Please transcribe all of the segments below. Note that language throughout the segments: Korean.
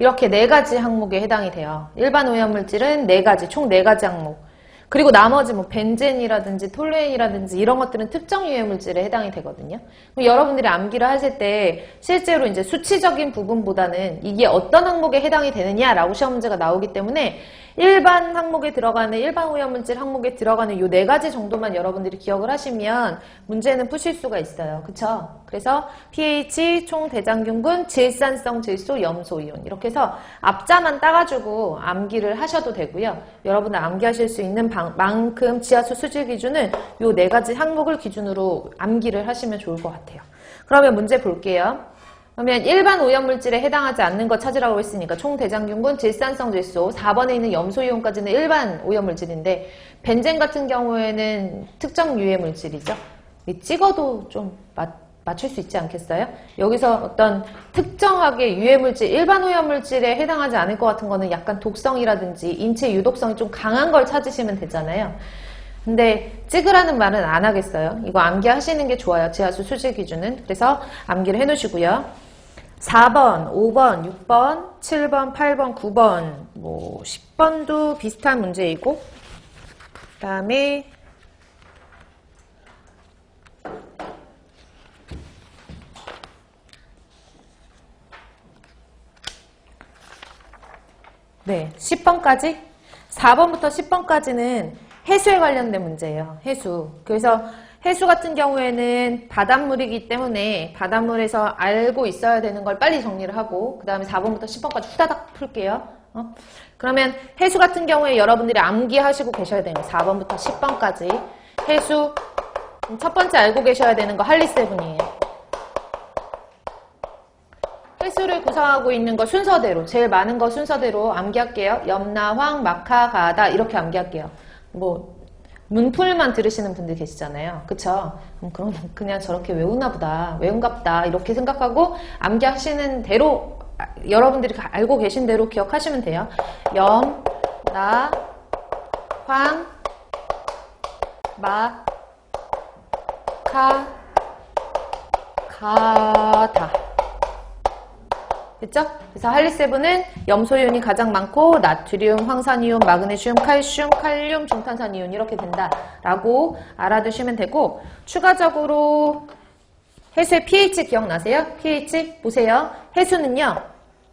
이렇게 네 가지 항목에 해당이 돼요. 일반 오염물질은 네 가지, 총 네 가지 항목. 그리고 나머지 뭐 벤젠이라든지 톨루엔이라든지 이런 것들은 특정 유해물질에 해당이 되거든요. 그럼 여러분들이 암기를 하실 때 실제로 이제 수치적인 부분보다는 이게 어떤 항목에 해당이 되느냐라고 시험 문제가 나오기 때문에 일반 항목에 들어가는 일반 오염물질 항목에 들어가는 요 네 가지 정도만 여러분들이 기억을 하시면 문제는 푸실 수가 있어요. 그쵸? 그래서 pH, 총대장균군, 질산성 질소, 염소 이온 이렇게 해서 앞자만 따가지고 암기를 하셔도 되고요. 여러분들 암기하실 수 있는 방- 만큼 지하수 수질 기준은 요 네 가지 항목을 기준으로 암기를 하시면 좋을 것 같아요. 그러면 문제 볼게요. 그러면 일반 오염물질에 해당하지 않는 거 찾으라고 했으니까 총대장균군, 질산성 질소, 4번에 있는 염소이온까지는 일반 오염물질인데 벤젠 같은 경우에는 특정 유해물질이죠. 이 찍어도 좀 맞, 맞출 수 있지 않겠어요? 여기서 어떤 특정하게 유해물질, 일반 오염물질에 해당하지 않을 것 같은 거는 약간 독성이라든지 인체 유독성이 좀 강한 걸 찾으시면 되잖아요. 근데 찍으라는 말은 안 하겠어요. 이거 암기하시는 게 좋아요. 지하수 수질 기준은. 그래서 암기를 해놓으시고요. 4번, 5번, 6번, 7번, 8번, 9번, 뭐 10번도 비슷한 문제이고 그 다음에 네, 10번까지 4번부터 10번까지는 해수에 관련된 문제예요. 해수. 그래서 해수 같은 경우에는 바닷물이기 때문에 바닷물에서 알고 있어야 되는 걸 빨리 정리를 하고 그 다음에 4번부터 10번까지 후다닥 풀게요. 어? 그러면 해수 같은 경우에 여러분들이 암기하시고 계셔야 돼요. 4번부터 10번까지 해수 첫 번째 알고 계셔야 되는 거 할리세븐이에요. 해수를 구성하고 있는 거 순서대로 제일 많은 거 순서대로 암기할게요. 염나, 황, 마카, 가다 이렇게 암기할게요. 뭐 문풀만 들으시는 분들 계시잖아요. 그쵸? 음, 그럼 그냥 저렇게 외우나 보다. 외운갑다. 이렇게 생각하고 암기하시는 대로 아, 여러분들이 가- 알고 계신 대로 기억하시면 돼요. 염, 나, 황, 마, 카, 가다. 됐죠? 그래서 할리세븐은 염소이온이 가장 많고 나트륨, 황산이온, 마그네슘, 칼슘, 칼륨, 중탄산이온 이렇게 된다라고 알아두시면 되고 추가적으로 해수의 pH 기억나세요? pH 보세요. 해수는요.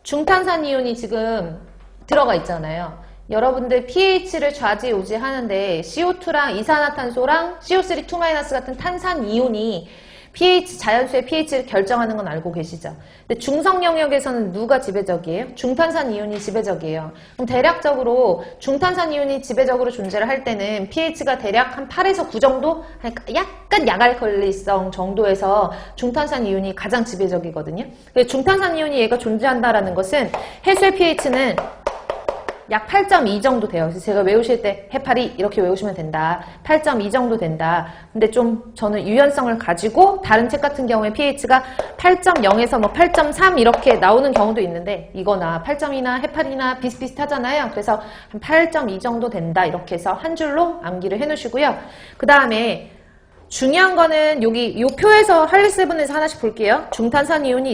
중탄산이온이 지금 들어가 있잖아요. 여러분들 pH를 좌지우지 하는데 CO2랑 이산화탄소랑 CO3 2- 같은 탄산이온이 pH, 자연수의 pH를 결정하는 건 알고 계시죠? 근데 중성 영역에서는 누가 지배적이에요? 중탄산 이온이 지배적이에요. 그럼 대략적으로 중탄산 이온이 지배적으로 존재를 할 때는 pH가 대략 한 8에서 9 정도? 약간 야갈컬리성 정도에서 중탄산 이온이 가장 지배적이거든요. 중탄산 이온이 얘가 존재한다라는 것은 해수의 pH는 약 8.2 정도 돼요. 그래서 제가 외우실 때 해파리 이렇게 외우시면 된다. 8.2 정도 된다. 근데 좀 저는 유연성을 가지고 다른 책 같은 경우에 pH가 8.0에서 뭐 8.3 이렇게 나오는 경우도 있는데 이거나 8.2나 해파리나 비슷비슷하잖아요. 그래서 한 8.2 정도 된다. 이렇게 해서 한 줄로 암기를 해 놓으시고요. 그 다음에 중요한 거는 여기 이 표에서 할리세븐에서 하나씩 볼게요. 중탄산 이온이